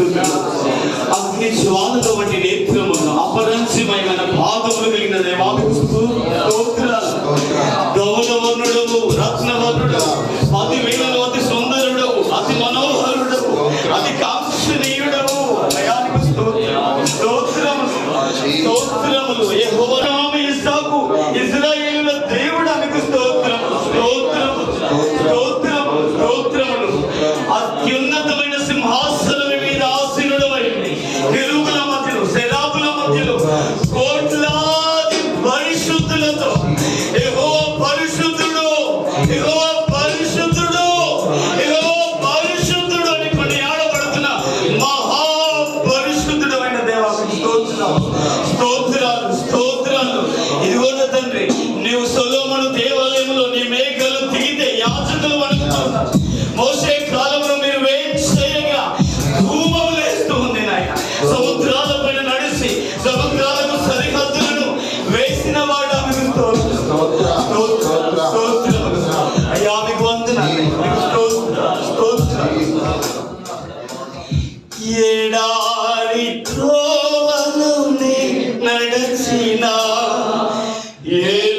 స్థుతులు అగ్ని జ్వాలల వంటి నేత్రములు అపరంశమైన పాదములు కలిగిన దేవాలకు స్తోత్రాలు. గౌరవర్ణుడవు రత్నవర్ణుడు అతి వేలలో అతి సుందరుడవు అతి మనోహరుడవు అతి కాంక్షణీయుడవు. దయానికి స్తోత్రములు. స్తోత్రములు. ఏ హోనామి ఇస్తాకు. Yeah.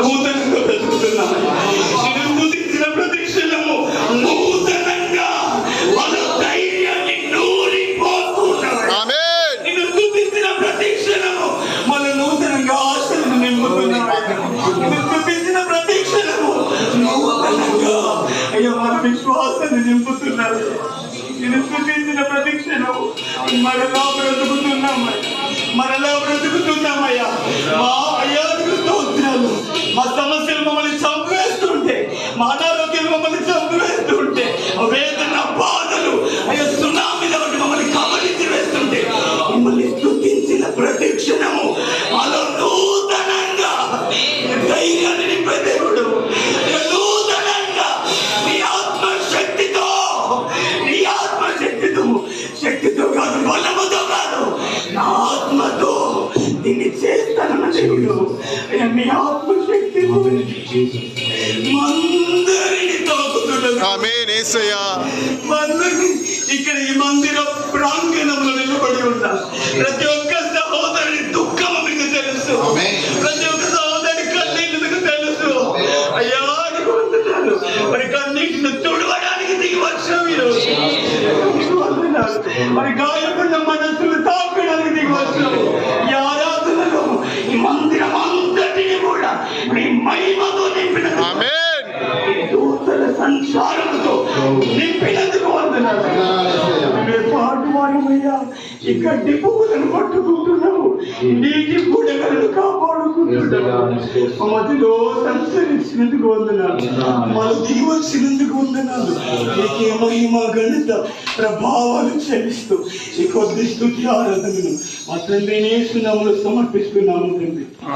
నూతనంగా బ్రతుకుతున్నాము నేను స్తుతించిన ప్రతిక్షణము నూతనంగా మన ధైర్యాన్ని నూరిపోతున్నాము ఆమేన్. నిన్ను స్తుతించిన ప్రతిక్షణము మన నూతనంగా ఆశలను నింపుతున్నాము నిన్ను స్తుతించిన ప్రతిక్షణము నూతనంగా అయ్యో మన విశ్వాసాన్ని నింపుతున్నారు. నిన్ను స్తుతించిన ప్రతిక్షణము మరలా బ్రతుకుతున్నామయ్యా మరలా బ్రతుకుతున్నామయ్యా. మా అయ్యా స్తోత్రాలు. మా సమస్యలు మమ్మల్ని చంపేస్తుంటే మా అనారోగ్యాలు మమ్మల్ని చంపేస్తుంటే వేదన బా దేవుడు. అయ్యా, నీ ఆత్మ శక్తితో మందరిని తాకుతున్నది ఆమేన్ యేసయ్యా మందిని ఇక్కడ ఈ మందిర ప్రాంగణంలో నిలబడి ఉన్నా ప్రతి ఒక్క సహోదరుని దుఃఖం మీకు తెలుసు. ప్రతి ఒక్క సహోదరుని కన్నీళ్ళు మీకు తెలుసు. అయ్యా మరి కన్నీటిని తుడవడానికి దిగి నీకు వందనాలు. మరి నింపినందుకు వందనాలు. నీటి బుడగలను మధ్యలో సంచరించినందుకు వందనాలు. మన దిగి వచ్చినందుకు వందనాలు. నీకే మహిమ గణిత ప్రభావాలు చెల్లిస్తూ ఈ కొద్ది స్థుతి ఆరాధనను మా తండ్రి సమర్పిస్తున్నాము తండ్రి.